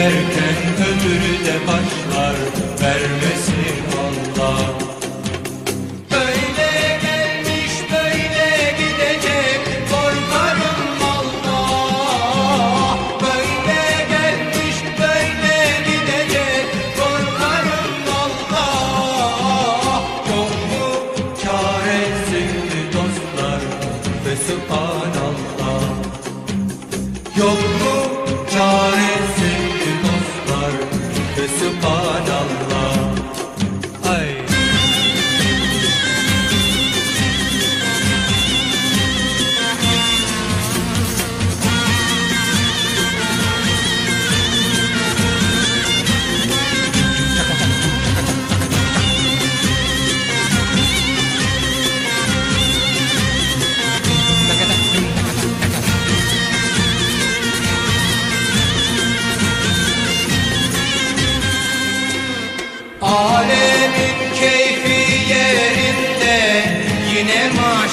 cerca.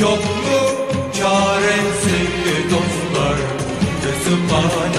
Yok mu çaresi dostlar. Ve subhanallah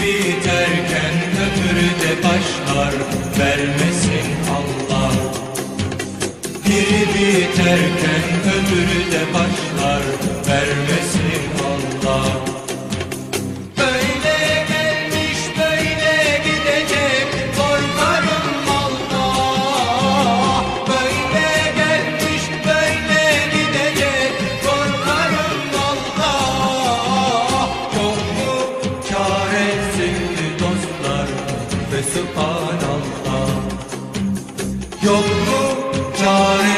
biterken öbürü de başlar Vermesin Allah. Biri biterken öbürü de başlar Vermesin Yok mu çaresi